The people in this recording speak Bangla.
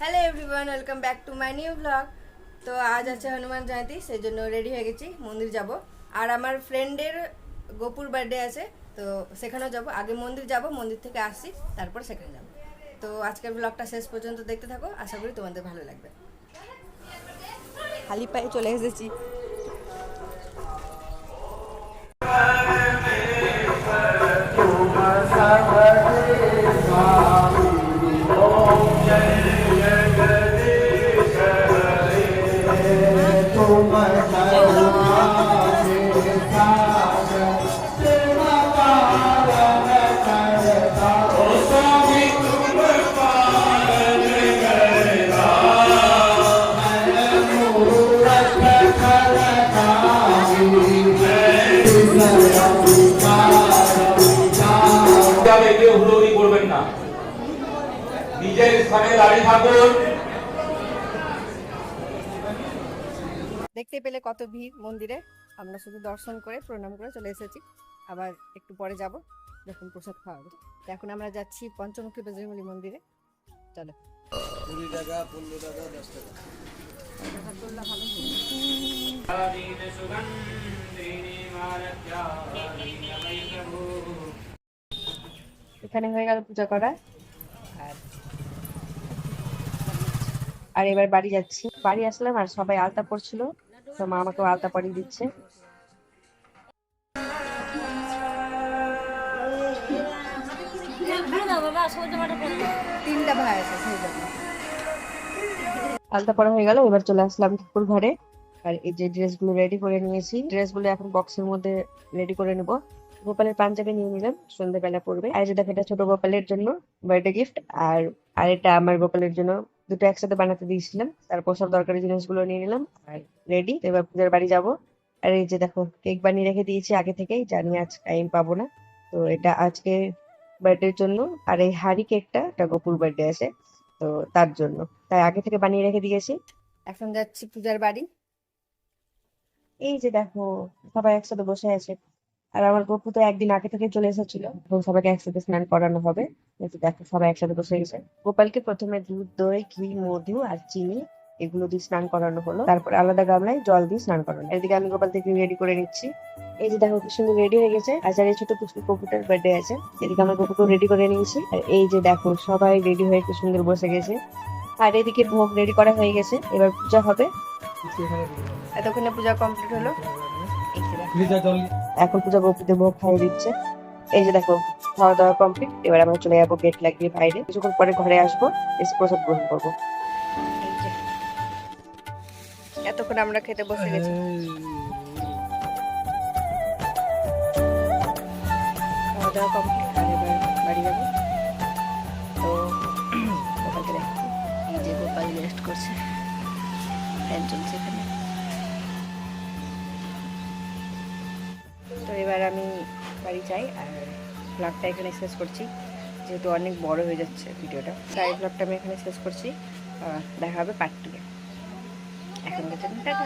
Hello everyone welcome back to my new blog তো আজ আছে হনুমান জয়ন্তী, সেই জন্য রেডি হয়ে গেছি, মন্দির যাব। আর আমার ফ্রেন্ডের গোপুর বার্থডে আছে, তো সেখানেও যাব। আগে মন্দির যাব, মন্দির থেকে আসছি, তারপর সেখানে যাব। তো আজকের ব্লগটা শেষ পর্যন্ত দেখতে থাকো, আশা করি তোমাদের ভালো লাগবে। খালি পায়ে চলে এসেছি। নিজের স্থানে দাঁড়িয়ে থাকুন। দেখতে পেলে কত ভিড় মন্দিরে। আমরা শুধু দর্শন করে, প্রণাম করে চলে এসেছি। আবার একটু পরে যাব, যখন প্রসাদ খাওয়া হবে। এখন আমরা যাচ্ছি পঞ্চমুখী বজরঙ্গলী মন্দিরে। চলো। এখানে হয়ে গেল পূজা করা। আর আর এবার বাড়ি যাচ্ছি। বাড়ি আসলাম আর সবাই আলতা পড়ছিল তো মা আমাকে আলতা পরিয়ে দিচ্ছে। তিনটা ভাই আছে আলতা পরা হয়ে গেল এবার চলে আসলাম ঠাকুর ঘরে। আর এই যে ড্রেসগুলো রেডি করে নিয়েছি ড্রেসগুলো এখন বক্সের মধ্যে রেডি করে নেব। গোপালের পাঞ্জাবি নিয়ে নিলাম সন্ধ্যাবেলা পরবে আর এটা ছোট গোপালের জন্য বার্থডে গিফট আর আর এটা আমার গোপালের জন্য দুটো একসাথে বানাতে দিয়েছিলাম। তারপর সব দরকারি জিনিসগুলো নিয়ে নিলাম। আর রেডি এবার পূজার বাড়ি যাব। আর এই যে দেখো কেক বানিয়ে রেখে দিয়েছি আগে থেকেই। জানি আজ টাইম পাবো না। তো এটা আজকে বার্থডের জন্য। আর এই হাড়ি কেকটা এটা গোপুর বার্থডে আছে। তো তার জন্য। তাই আগে থেকে বানিয়ে রেখে দিয়েছি। এখন যাচ্ছি পূজার বাড়ি। এই যে দেখো সবাই একসাথে বসে আছে। আর আমার গপু তো একদিন আগে থেকে চলে এসেছিল। এবং সবাইকে একসাথে স্নান করানো হবে। দেখো সবাই একসাথে বসে গেছে। গোপালকে প্রথমে দুধ, দই, ঘি, মধু আর চিনি এগুলো দিয়ে স্নান করানো হলো। তারপর আলাদা গামলায় জল দিয়ে স্নান করানো। এদিকে আমি গোপাল থেকে রেডি করে নিচ্ছি। এই যে দেখো সুন্দর রেডি হয়ে গেছে। আর এই ছোট পুষ্টি কপুটার বার্থডে আছে, এদিকে আমার গপুকে রেডি করে নিয়েছি। আর এই যে দেখো, সবাই রেডি হয়ে কি সুন্দর বসে গেছে। আর এদিকে ভোগ রেডি করা হয়ে গেছে। এবার পূজা হবে। এতক্ষণে পূজা কমপ্লিট হলো। এখন পূজা গপুতে ভোগ খাইয়ে দিচ্ছে। এই যে দেখো, খাওয়া দাওয়া কমপ্লিট এবার আমরা চলে যাব গেট লাগিয়ে বাইরে। কিছুক্ষণ পরে ঘরে আসব, এসে প্রসাদ গ্রহণ করব। এতক্ষণ আমরা খেতে বসে গেছি। দাওয়া কমপ্লিট এই যে গোপাল রেস্ট করছে। ফ্যান চলছে এবার আমি বাড়ি চাই আর ব্লগটা এখানে শেষ করছি। যেহেতু অনেক বড় হয়ে যাচ্ছে ভিডিওটা, তাই ব্লগটা আমি এখানে শেষ করছি। দেখা হবে পার্ট টুকে এখন জন্য টাটা।